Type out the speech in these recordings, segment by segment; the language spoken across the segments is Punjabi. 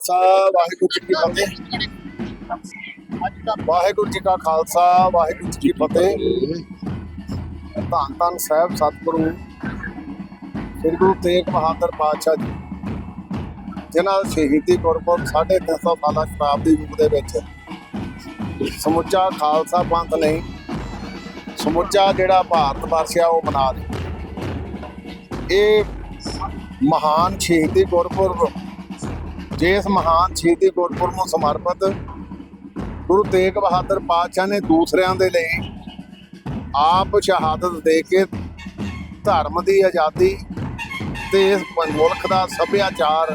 ਸਾ ਵਾਹਿਗੁਰੂ ਜੀ ਕੀ ਫਤਿਹ। ਵਾਹਿਗੁਰੂ ਜੀ ਕਾ ਖਾਲਸਾ, ਵਾਹਿਗੁਰੂ ਜੀ ਕੀ ਫਤਿਹ। ਧੰਨ ਧੰਨ ਸਾਹਿਬ, ਸਤਿਗੁਰੂ, ਸ੍ਰੀ ਗੁਰੂ ਤੇਗ ਬਹਾਦਰ ਪਾਤਸ਼ਾਹ ਜੀ, ਜਿਨ੍ਹਾਂ ਦਾ ਸ਼ਹੀਦੀ ਗੁਰਪੁਰਬ 350 ਸਾਲਾ ਸ਼ਤਾਬਦੀ ਰੂਪ ਦੇ ਵਿੱਚ ਸਮੁੱਚਾ ਖਾਲਸਾ ਪੰਥ ਨਹੀਂ ਸਮੁੱਚਾ ਜਿਹੜਾ ਭਾਰਤ ਵਰਸ਼ ਆ ਉਹ ਮਨਾ ਰਿਹਾ ਇਹ ਮਹਾਨ ਸ਼ਹੀਦੀ ਗੁਰਪੁਰਬ ਜਿਸ ਮਹਾਨ ਸ਼ਹੀਦੀ ਗੁਰਪੁਰਬ ਨੂੰ ਸਮਰਪਿਤ ਗੁਰੂ ਤੇਗ ਬਹਾਦਰ ਪਾਤਸ਼ਾਹ ਨੇ ਦੂਸਰਿਆਂ ਦੇ ਲਈ ਆਪ ਸ਼ਹਾਦਤ ਦੇ ਕੇ ਧਰਮ ਦੀ ਆਜ਼ਾਦੀ ਤੇ ਇਸ ਮੁਲਕ ਦਾ ਸੱਭਿਆਚਾਰ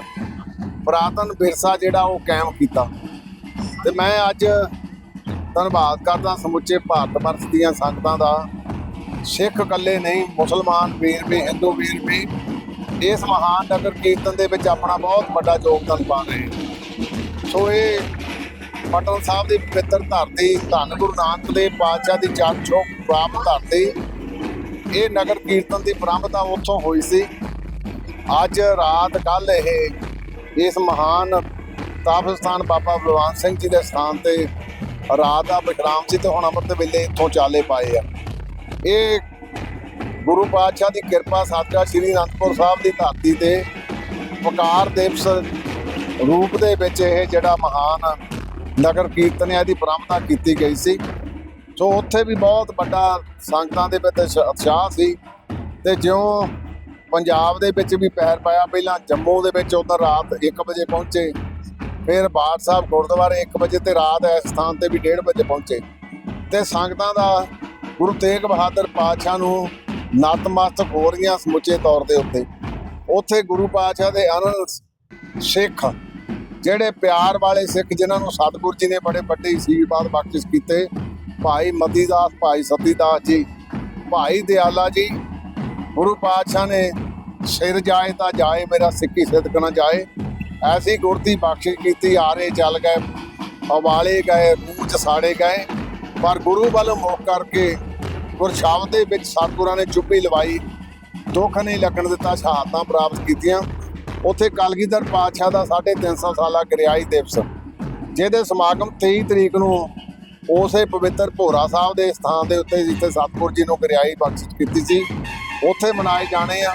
ਪੁਰਾਤਨ ਵਿਰਸਾ ਜਿਹੜਾ ਉਹ ਕਾਇਮ ਕੀਤਾ। ਤੇ ਮੈਂ ਅੱਜ ਧੰਨਵਾਦ ਕਰਦਾ ਸਮੁੱਚੇ ਭਾਰਤ ਵਰਸ਼ ਦੀਆਂ ਸੰਗਤਾਂ ਦਾ। ਸਿੱਖ ਇਕੱਲੇ ਨਹੀਂ, ਮੁਸਲਮਾਨ ਵੀਰ ਵੀ, ਹਿੰਦੂ ਵੀਰ ਵੀ ਇਸ ਮਹਾਨ ਨਗਰ ਕੀਰਤਨ ਦੇ ਵਿੱਚ ਆਪਣਾ ਬਹੁਤ ਵੱਡਾ ਯੋਗਦਾਨ ਪਾ ਰਹੇ ਸੋ ਇਹ ਪਟਨ ਸਾਹਿਬ ਦੀ ਪਵਿੱਤਰ ਧਰਤੀ, ਧੰਨ ਗੁਰੂ ਨਾਨਕ ਦੇਵ ਪਾਤਸ਼ਾਹ ਦੀ ਚਰਨ ਛੋਹ ਪ੍ਰਾਪਤ ਧਰਤੀ, ਇਹ ਨਗਰ ਕੀਰਤਨ ਦੀ ਪ੍ਰਾਰੰਭਤਾ ਉੱਥੋਂ ਹੋਈ ਸੀ। ਅੱਜ ਰਾਤ ਕੱਲ ਇਹ ਇਸ ਮਹਾਨ ਤਾਪਸਥਾਨ ਬਾਬਾ ਬਲਵੰਤ ਸਿੰਘ ਜੀ ਦੇ ਸਥਾਨ ਤੇ ਰਾਤ ਦਾ ਵਿਸ਼ਰਾਮ ਸੀ ਤੇ ਹੁਣ ਅੰਮ੍ਰਿਤ ਵੇਲੇ ਇੱਥੋਂ ਚਾਲੇ ਪਾਏ ਆ। ਇਹ ਗੁਰੂ ਪਾਤਸ਼ਾਹ ਦੀ ਕਿਰਪਾ ਸਦਕਾ ਸ੍ਰੀ ਅਨੰਦਪੁਰ ਸਾਹਿਬ ਦੀ ਧਰਤੀ ਤੇ ਵਕਾਰ ਦਿਵਸ ਰੂਪ ਦੇ ਵਿੱਚ ਇਹ ਜਿਹੜਾ ਮਹਾਨ ਨਗਰ ਕੀਰਤਨ ਹੈ ਦੀ ਪ੍ਰਾਰੰਭਤਾ ਕੀਤੀ ਗਈ ਸੀ। ਸੋ ਉੱਥੇ ਵੀ ਬਹੁਤ ਵੱਡਾ ਸੰਗਤਾਂ ਦੇ ਵਿੱਚ ਉਤਸ਼ਾਹ ਸੀ ਤੇ ਜਿਉਂ ਪੰਜਾਬ ਦੇ ਵਿੱਚ ਵੀ ਪੈਰ ਪਾਇਆ, ਪਹਿਲਾਂ ਜੰਮੂ ਦੇ ਵਿੱਚ ਉਧਰ ਰਾਤ 1 ਵਜੇ ਪਹੁੰਚੇ, ਫਿਰ ਬਾਠ ਸਾਹਿਬ ਗੁਰਦੁਆਰੇ 1 ਵਜੇ ਤੇ ਰਾਤ ਇਸ ਸਥਾਨ ਤੇ ਵੀ 1:30 ਵਜੇ ਪਹੁੰਚੇ। ਤੇ ਸੰਗਤਾਂ ਦਾ ਗੁਰੂ ਤੇਗ ਬਹਾਦਰ ਪਾਤਸ਼ਾਹ ਨੂੰ ਨਤਮਸਤਕ ਹੋ ਰਹੀਆਂ ਸਮੁੱਚੇ ਤੌਰ ਦੇ ਉੱਤੇ। ਉੱਥੇ ਗੁਰੂ ਪਾਤਸ਼ਾਹ ਦੇ ਅਨੰਦ ਸਿੱਖ, ਜਿਹੜੇ ਪਿਆਰ ਵਾਲੇ ਸਿੱਖ, ਜਿਨ੍ਹਾਂ ਨੂੰ ਸਤਿਗੁਰੂ ਜੀ ਨੇ ਬੜੇ ਵੱਡੇ ਅਸ਼ੀਰਵਾਦ ਬਖਸ਼ਿਸ਼ ਕੀਤੇ, ਭਾਈ ਮਤੀ ਦਾਸ ਭਾਈ ਸਤੀਦਾਸ ਜੀ, ਭਾਈ ਦਿਆਲਾ ਜੀ, ਗੁਰੂ ਪਾਤਸ਼ਾਹ ਨੇ ਸਿਰ ਜਾਏ ਤਾਂ ਜਾਏ, ਮੇਰਾ ਸਿੱਖੀ ਸਿਦਕ ਨਾ ਜਾਏ। ਐਸੀ ਗੁਰਦੀ ਬਖਸ਼ਿਸ਼ ਕੀਤੀ ਆਰੇ ਚੱਲ ਗਏ, ਹਵਾਲੇ ਗਏ ਮੂੰਹ ਚ ਸਾੜੇ ਗਏ। ਪਰ ਗੁਰੂ ਵੱਲ ਮੁਖ ਕਰਕੇ ਗੁਰ ਦੇ ਵਿੱਚ ਸਤਿਗੁਰਾਂ ਨੇ ਚੁੱਪੀ ਲਵਾਈ। ਦੁੱਖ ਨਹੀਂ ਲੱਗਣ ਦਿੱਤਾ, ਸ਼ਹਾਦਤਾਂ ਪ੍ਰਾਪਤ ਕੀਤੀਆਂ। ਉੱਥੇ ਕਲਗੀਧਰ ਪਾਤਸ਼ਾਹ ਦਾ 350 ਸਾਲਾ ਗਰਿਆਈ ਦਿਵਸ। ਜਿਹਦੇ ਸਮਾਗਮ 23 ਤਰੀਕ ਨੂੰ ਉਸੇ ਪਵਿੱਤਰ ਭੋਰਾ ਸਾਹਿਬ ਦੇ ਸਥਾਨ ਦੇ ਉੱਤੇ ਜਿੱਥੇ ਸਤਿਗੁਰ ਜੀ ਨੂੰ ਗਰਿਆਈ ਬਖਸ਼ਿਸ਼ ਕੀਤੀ ਸੀ, ਉੱਥੇ ਮਨਾਏ ਜਾਣੇ ਆ।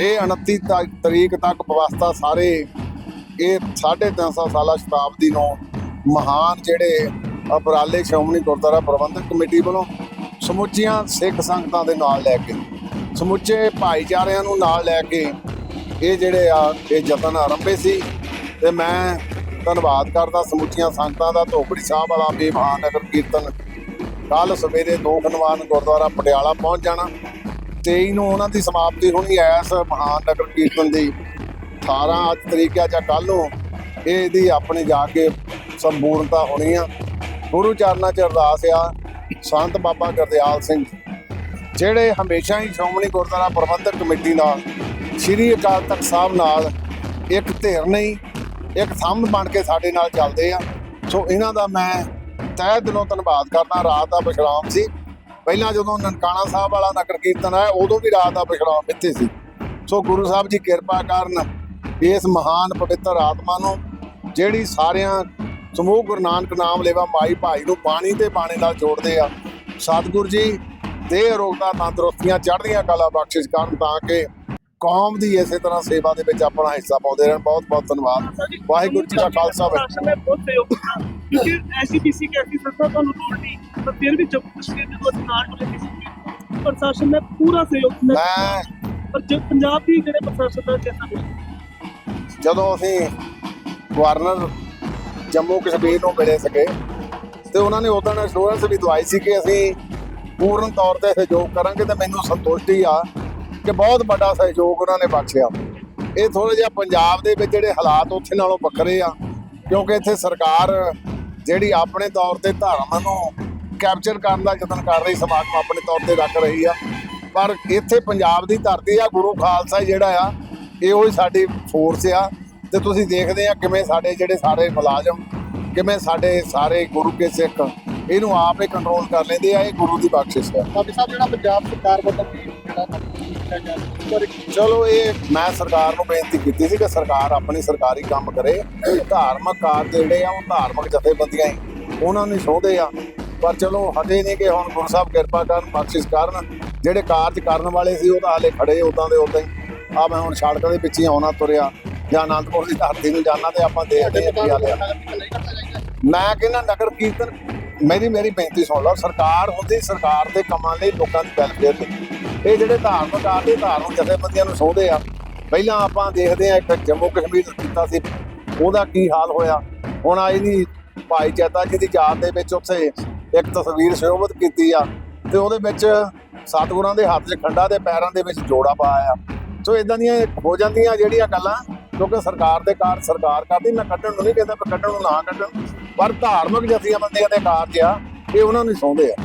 ਇਹ 29 ਤਾ- ਤਰੀਕ ਤੱਕ ਵਿਵਸਥਾ ਸਾਰੇ ਇਹ 350 ਸਾਲਾ ਸ਼ਤਾਬਦੀ ਨੂੰ ਮਹਾਨ ਜਿਹੜੇ ਉਪਰਾਲੇ ਸ਼੍ਰੋਮਣੀ ਗੁਰਦੁਆਰਾ ਪ੍ਰਬੰਧਕ ਕਮੇਟੀ ਵੱਲੋਂ ਸਮੁੱਚੀਆਂ ਸਿੱਖ ਸੰਗਤਾਂ ਦੇ ਨਾਲ ਲੈ ਕੇ, ਸਮੁੱਚੇ ਭਾਈਚਾਰਿਆਂ ਨੂੰ ਨਾਲ ਲੈ ਕੇ ਇਹ ਜਿਹੜੇ ਆ, ਇਹ ਯਤਨ ਆਰੰਭੇ ਸੀ ਤੇ ਮੈਂ ਧੰਨਵਾਦ ਕਰਦਾ ਸਮੁੱਚੀਆਂ ਸੰਗਤਾਂ ਦਾ, ਧੋਬੜੀ ਸਾਹਿਬ ਵਾਲਾ ਵੀ ਮਹਾਨ ਨਗਰ ਕੀਰਤਨ। ਕੱਲ ਸਵੇਰੇ ਦੋ ਖਨਵਾਨ ਗੁਰਦੁਆਰਾ ਪਟਿਆਲਾ ਪਹੁੰਚ ਜਾਣਾ। 23 ਨੂੰ ਉਹਨਾਂ ਦੀ ਸਮਾਪਤੀ ਹੋਣੀ ਐ ਇਸ ਮਹਾਨ ਨਗਰ ਕੀਰਤਨ ਦੀ। 18 ਅੱਜ ਤਰੀਕ ਆ ਜਾਂ ਕੱਲ ਨੂੰ, ਇਹਦੀ ਆਪਣੇ ਜਾ ਕੇ ਸੰਪੂਰਨਤਾ ਹੋਣੀ ਆ। ਗੁਰੂ ਚਰਨਾਂ 'ਚ ਅਰਦਾਸ ਆ ਸੰਤ ਬਾਬਾ ਗੁਰਦਿਆਲ ਸਿੰਘ, ਜਿਹੜੇ ਹਮੇਸ਼ਾ ਹੀ ਸ਼੍ਰੋਮਣੀ ਗੁਰਦੁਆਰਾ ਪ੍ਰਬੰਧਕ ਕਮੇਟੀ ਨਾਲ, ਸ੍ਰੀ ਅਕਾਲ ਤਖਤ ਸਾਹਿਬ ਨਾਲ ਇੱਕ ਧਿਰ ਨਹੀਂ, ਇੱਕ ਥੰਮ ਬਣ ਕੇ ਸਾਡੇ ਨਾਲ ਚੱਲਦੇ ਆ। ਸੋ ਇਹਨਾਂ ਦਾ ਮੈਂ ਤਹਿ ਦਿਲੋਂ ਧੰਨਵਾਦ ਕਰਦਾ, ਰਾਤ ਦਾ ਵਿਸ਼ਰਾਮ ਸੀ। ਪਹਿਲਾਂ ਜਦੋਂ ਨਨਕਾਣਾ ਸਾਹਿਬ ਵਾਲਾ ਨਗਰ ਕੀਰਤਨ ਆਇਆ, ਉਦੋਂ ਵੀ ਰਾਤ ਦਾ ਵਿਸ਼ਰਾਮ ਇੱਥੇ ਸੀ। ਸੋ ਗੁਰੂ ਸਾਹਿਬ ਜੀ ਕਿਰਪਾ ਕਰਨ ਇਸ ਮਹਾਨ ਪਵਿੱਤਰ ਆਤਮਾ ਨੂੰ, ਜਿਹੜੀ ਸਾਰਿਆਂ ਸਮੂਹ ਗੁਰੂ ਨਾਨਕ ਨਾਮ ਲੈਵਾ ਮਾਈ ਭਾਈ ਨੂੰ ਬਾਣੀ ਤੇ ਬਾਣੇ ਨਾਲ ਜੋੜਦੇ ਆ। ਸਤਿਗੁਰ ਜੀ ਦੇਹ ਰੋਗਤਾ ਤੰਦਰੁਸਤੀਆਂ ਚੜ੍ਹਦੀਆਂ ਕਲਾ ਬਖਸ਼ਿਸ਼ ਕਰਨ ਤਾਂ ਕਿ ਕੌਮ ਦੀ ਇਸੇ ਤਰ੍ਹਾਂ ਸੇਵਾ ਦੇ ਵਿੱਚ ਆਪਣਾ ਹਿੱਸਾ ਪਾਉਂਦੇ ਰਹਿਣ। ਬਹੁਤ ਬਹੁਤ ਧੰਨਵਾਦ। ਵਾਹਿਗੁਰੂ ਜੀ ਦਾ ਖਾਲਸਾ ਕਿਉਂਕਿ ਐਸਪੀਸੀ ਕੇ ਅਫੀਸਰ ਸਾਹਿਬ ਤੁਹਾਨੂੰ ਲੋੜ ਨਹੀਂ ਪਰ ਫਿਰ ਵੀ ਜੰਮੂ ਕਸ਼ਮੀਰ ਦੇ ਕੋਲ ਨਾਲ ਕੋਲੇ ਪ੍ਰਸ਼ਾਸਨ ਨੇ ਪੂਰਾ ਸਹਿਯੋਗ ਮੈਂ ਪਰ ਜੋ ਪੰਜਾਬ ਦੀ ਜਿਹੜੇ ਪ੍ਰਸ਼ਾਸਨ ਦਾ ਚੇਤਾ ਜਦੋਂ ਅਸੀਂ ਗਵਰਨਰ ਜੰਮੂ ਕਸ਼ਮੀਰ ਨੂੰ ਮਿਲੇ ਸਕੇ ਤੇ ਉਹਨਾਂ ਨੇ ਉਦੋਂ ਅਸ਼ੋਰੈਂਸ ਵੀ ਦਵਾਈ ਸੀ ਕਿ ਅਸੀਂ ਪੂਰਨ ਤੌਰ ਤੇ ਸਹਿਯੋਗ ਕਰਾਂਗੇ ਤੇ ਮੈਨੂੰ ਸੰਤੁਸ਼ਟੀ ਆ ਕਿ ਬਹੁਤ ਵੱਡਾ ਸਹਿਯੋਗ ਉਹਨਾਂ ਨੇ ਬਖਸ਼ਿਆ। ਇਹ ਥੋੜਾ ਜਿਹਾ ਪੰਜਾਬ ਦੇ ਵਿੱਚ ਜਿਹੜੇ ਹਾਲਾਤ ਉੱਥੇ ਨਾਲੋਂ ਵੱਖਰੇ ਆ, ਕਿਉਂਕਿ ਇੱਥੇ ਸਰਕਾਰ ਜਿਹੜੀ ਆਪਣੇ ਤੌਰ ਤੇ ਧਰਮ ਨੂੰ ਕੈਪਚਰ ਕਰਨ ਦਾ ਯਤਨ ਕਰ ਰਹੀ ਸਮਾਗਮ ਆਪਣੇ ਤੌਰ ਤੇ ਰੱਖ ਰਹੀ ਆ। ਪਰ ਇੱਥੇ ਪੰਜਾਬ ਦੀ ਧਰਤੀ ਆ, ਗੁਰੂ ਖਾਲਸਾ ਜਿਹੜਾ ਆ, ਇਹੋ ਹੀ ਸਾਡੀ ਫੋਰਸ ਆ। ਤੇ ਤੁਸੀਂ ਦੇਖਦੇ ਆ ਕਿਵੇਂ ਸਾਡੇ ਜਿਹੜੇ ਸਾਰੇ ਮੁਲਾਜ਼ਮ ਕਿਵੇਂ ਸਾਡੇ ਸਾਰੇ ਗੁਰੂ ਕੇ ਸਿੱਖ ਇਹਨੂੰ ਆਪ ਹੀ ਕੰਟਰੋਲ ਕਰ ਲੈਂਦੇ ਆ ਇਹ ਗੁਰੂ ਦੀ ਬਖਸ਼ਿਸ਼ ਹੈ। ਬਾਬੀ ਸਾਹਿਬ ਜਿਹੜਾ ਪੰਜਾਬ ਸਰਕਾਰ ਵੱਲੋਂ ਚਲੋ ਇਹ ਮੈਂ ਸਰਕਾਰ ਨੂੰ ਬੇਨਤੀ ਕੀਤੀ ਸੀ ਕਿ ਸਰਕਾਰ ਆਪਣੀ ਸਰਕਾਰੀ ਕੰਮ ਕਰੇ। ਧਾਰਮਿਕ ਕਾਰਜ ਜਿਹੜੇ ਆ ਉਹ ਧਾਰਮਿਕ ਜਥੇਬੰਦੀਆਂ ਹੀ ਉਹਨਾਂ ਨੂੰ ਸੌਂਦੇ ਆ। ਪਰ ਚਲੋ ਹਟੇ ਨਹੀਂ ਕਿ ਹੁਣ ਗੁਰੂ ਸਾਹਿਬ ਕਿਰਪਾ ਕਰਨ ਬਖਸ਼ਿਸ਼ ਕਰਨ। ਜਿਹੜੇ ਕਾਰਜ ਕਰਨ ਵਾਲੇ ਸੀ ਉਹ ਤਾਂ ਹਾਲੇ ਖੜੇ ਉਦਾਂ ਦੇ ਉਦਾਂ ਹੀ। ਆ ਮੈਂ ਹੁਣ ਸੜਕ ਦੇ ਪਿੱਛੇ ਆਉਣਾ ਤੁਰਿਆ। ਜਾਂ ਅਨੰਦਪੁਰ ਦੀ ਧਰਤੀ ਨੂੰ ਜਾਣਾ ਤੇ ਆਪਾਂ ਦੇਖਦੇ ਆ ਕੀ ਹਾਲ ਆ ਮੈਂ ਕਹਿੰਦਾ, ਨਗਰ ਕੀਰਤਨ, ਮੇਰੀ ਮੇਰੀ ਬੇਨਤੀ ਸੁਣ ਲਓ, ਸਰਕਾਰ ਹੁੰਦੀ, ਸਰਕਾਰ ਦੇ ਕੰਮਾਂ ਲਈ ਲੋਕਾਂ ਦੀ ਵੈਲਫੇਅਰ ਲਈ। ਇਹ ਜਿਹੜੇ ਧਾਰਮਿਕ ਆ ਆਦੇ ਧਾਰਮਿਕ ਜਥੇਬੰਦੀਆਂ ਨੂੰ ਸੌਂਦੇ ਆ। ਪਹਿਲਾਂ ਆਪਾਂ ਦੇਖਦੇ ਆ ਇੱਕ ਜੰਮੂ ਕਸ਼ਮੀਰ ਕੀਤਾ ਸੀ। ਉਹਦਾ ਕੀ ਹਾਲ ਹੋਇਆ? ਹੁਣ ਆਈ ਨਹੀਂ ਭਾਈ ਚੇਤਾ ਜੀ ਦੀ ਯਾਦ ਦੇ ਵਿੱਚ ਉੱਥੇ ਇੱਕ ਤਸਵੀਰ ਸ਼ੋਭਤ ਕੀਤੀ ਆ। ਤੇ ਉਹਦੇ ਵਿੱਚ ਸਤਿਗੁਰਾਂ ਦੇ ਹੱਥ 'ਚ ਖੰਡਾ ਦੇ ਪੈਰਾਂ ਦੇ ਵਿੱਚ ਜੋੜਾ ਪਾਇਆ। ਸੋ ਇਦਾਂ ਦੀਆਂ ਹੋ ਜਾਂਦੀਆਂ ਜਿਹੜੀਆਂ ਗੱਲਾਂ ਕਿਉਂਕਿ ਸਰਕਾਰ ਦੇ ਕਾਰ ਸਰਕਾਰ ਕਰਦੀ, ਮੈਂ ਕੱਢਣ ਨੂੰ ਨਹੀਂ ਕਹਿੰਦਾ ਪਰ ਕੱਢਣ ਨੂੰ ਨਾ ਕੱਢਣ। ਪਰ ਧਾਰਮਿਕ ਜਥੇਬੰਦੀਆਂ ਦੇ ਕਾਰਜ ਆ, ਇਹ ਉਹਨਾਂ ਨੂੰ ਸੌਂਦੇ ਆ।